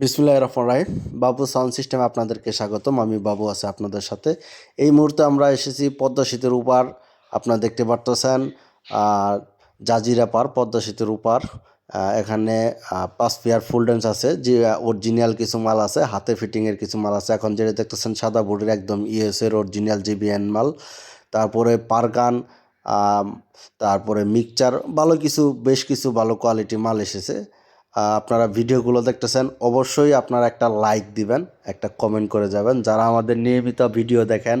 বিসমুল্লাহ রহমান রাহিম। বাবু সাউন্ড সিস্টেমে আপনাদেরকে স্বাগতম। আমি বাবু আছে আপনাদের সাথে। এই মুহূর্তে আমরা এসেছি পদ্মা সেতুর উপার। আপনারা দেখতে পারতেছেন আর জাজিরা পার, পদ্মা সেতুর উপার। এখানে পাঁচ পেয়ার ফুল ড্যান্স আছে। যে অরিজিনাল কিছু মাল আছে, হাতে ফিটিংয়ের কিছু মাল আছে। এখন যেটা দেখতেছেন, সাদা বোর্ডের একদম ইএসের অরিজিনাল জিবিএন মাল। তারপরে পারগান তারপরে মিক্সচার, ভালো কিছু, বেশ কিছু ভালো কোয়ালিটি মাল এসেছে। আপনারা ভিডিওগুলো দেখতেছেন, অবশ্যই আপনারা একটা লাইক দিবেন, একটা কমেন্ট করে যাবেন। যারা আমাদের নিয়মিত ভিডিও দেখেন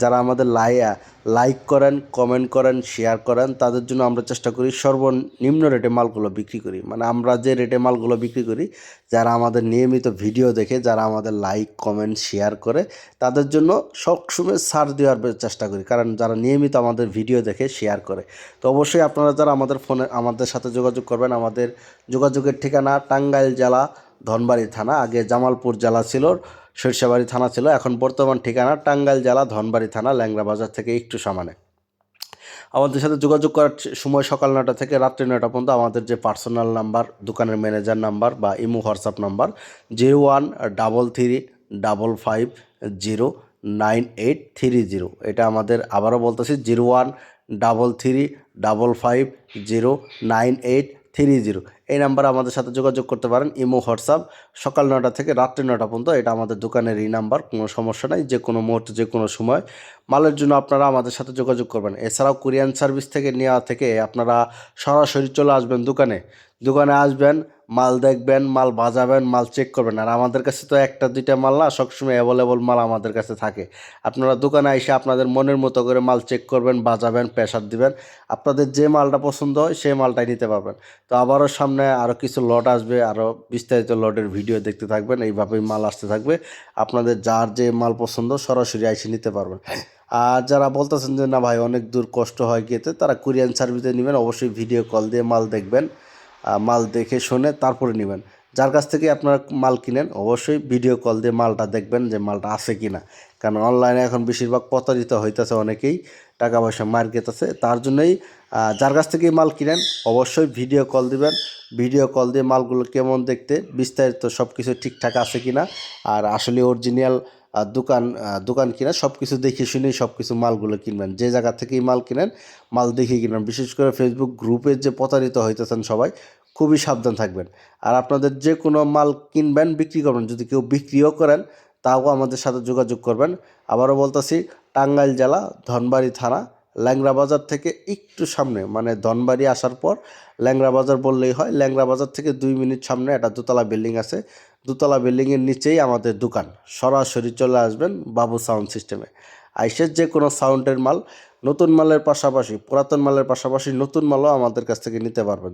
যারা আমাদের লাইয়া লাইক করেন কমেন্ট করেন শেয়ার করেন, তাদের জন্য আমরা চেষ্টা করি সর্বনিম্ন রেটে মালগুলো বিক্রি করি। মানে আমরা যে রেটে মালগুলো বিক্রি করি, যারা আমাদের নিয়মিত ভিডিও দেখে, যারা আমাদের লাইক কমেন্ট শেয়ার করে, তাদের জন্য সবসময় ছাড় দেওয়ার চেষ্টা করি। কারণ যারা নিয়মিত আমাদের ভিডিও দেখে শেয়ার করে। তো অবশ্যই আপনারা যারা আমাদের ফোনে আমাদের সাথে যোগাযোগ করবেন, আমাদের যোগাযোগের ঠিকানা টাঙ্গাইল জেলা ধনবাড়ি থানা, আগে জামালপুর জেলা ছিল সরিষাবাড়ি থানা ছিল। এখন বর্তমান ঠিকানা টাঙ্গাইল জেলা ধনবাড়ি থানা ল্যাংরা বাজার থেকে একটু সামানে। আমাদের সাথে যোগাযোগ করার সময় সকাল নটা থেকে রাত্রি নটা পর্যন্ত আমাদের যে পার্সোনাল নাম্বার দোকানের ম্যানেজার নাম্বার বা Imo WhatsApp number zero one double three double five zero nine eight three zero এটা আমাদের আবারও বলতেছি zero one double three double five zero nine eight three zero এই নাম্বারে আমাদের সাথে যোগাযোগ করতে পারেন, ইমো, হোয়াটসঅ্যাপ। সকাল নটা থেকে রাত্রি নটা পর্যন্ত এটা আমাদের দোকানের এই নাম্বার, কোনো সমস্যা নাই, যে কোনো মুহূর্তে, যে কোনো সময়। মালের জন্য আপনারা আমাদের সাথে যোগাযোগ করবেন। এছাড়াও কুরিয়ান সার্ভিস থেকে নেওয়া থেকে আপনারা সরাসরি চলে আসবেন দোকানে। দোকানে আসবেন, মাল দেখবেন, মাল বাজাবেন, মাল চেক করবেন। আর আমাদের কাছে তো একটা, দুইটা মাল না, সবসময় অ্যাভেলেবল মাল আমাদের কাছে থাকে। আপনারা দোকানে এসে আপনাদের মনের মতো করে মাল চেক করবেন, বাজাবেন প্রেশার দিবেন। আপনাদের যে মালটা পছন্দ হয়, সেই মালটাই নিতে পারবেন। তো আবারও সামনে আরও কিছু লট আসবে আরও বিস্তারিত লটের ভিডিও দেখতে থাকবেন, এইভাবেই মাল আসতে থাকবে। আপনাদের যার যে মাল পছন্দ সরাসরি এসে নিতে পারবেন। আর যারা বলতেছেন যে, না ভাই, অনেক দূর কষ্ট হয় গিয়েতে তারা কুরিয়ান সার্ভিসে নেবেন, অবশ্যই ভিডিও কল দিয়ে মাল দেখবেন মাল দেখে শুনে তারপরে নেবেন। যার কাছ থেকে আপনারা মাল কিনেন, অবশ্যই ভিডিও কল দিয়ে মালটা দেখবেন যে মালটা আছে কি না কারণ অনলাইনে এখন বেশিরভাগ প্রতারিত হইতেছে অনেকেই, টাকা পয়সা মার গেতেছে। তার জন্যই যার কাছ থেকে মাল কিনেন, অবশ্যই ভিডিও কল দিবেন। ভিডিও কল দিয়ে মালগুলো কেমন দেখতে, বিস্তারিত সব কিছু ঠিকঠাক আছে কি না আর আসলে অরিজিনাল দোকান দোকান কিনা সব কিছু দেখে শুনেই সব কিছু মালগুলো কিনবেন। যে জায়গা থেকেই মাল কিনেন, মাল দেখে কিনবেন। বিশেষ করে ফেসবুক গ্রুপে যে প্রতারিত হইতেছেন সবাই, খুবই সাবধান থাকবেন। আর আপনাদের যে কোনো মাল কিনবেন, বিক্রি করবেন, যদি কেউ বিক্রিও করেন, তাও আমাদের সাথে যোগাযোগ করবেন। আবারও বলতেছি, টাঙ্গাইল জেলা, ধনবাড়ি থানা ল্যাংড়া বাজার থেকে একটু সামনে মানে ধনবাড়ি আসার পর ল্যাংরা বাজার বললেই হয় ল্যাংরা বাজার থেকে দুই মিনিট সামনে একটা দোতলা বিল্ডিং আছে। দোতলা বিল্ডিংয়ের নিচেই আমাদের দোকান। সরাসরি চলে আসবেন বাবু সাউন্ড সিস্টেমে আইসের যে কোনো সাউন্ডের মাল, নতুন মালের পাশাপাশি, পুরাতন মালের পাশাপাশি নতুন মালও আমাদের কাছ থেকে নিতে পারবেন।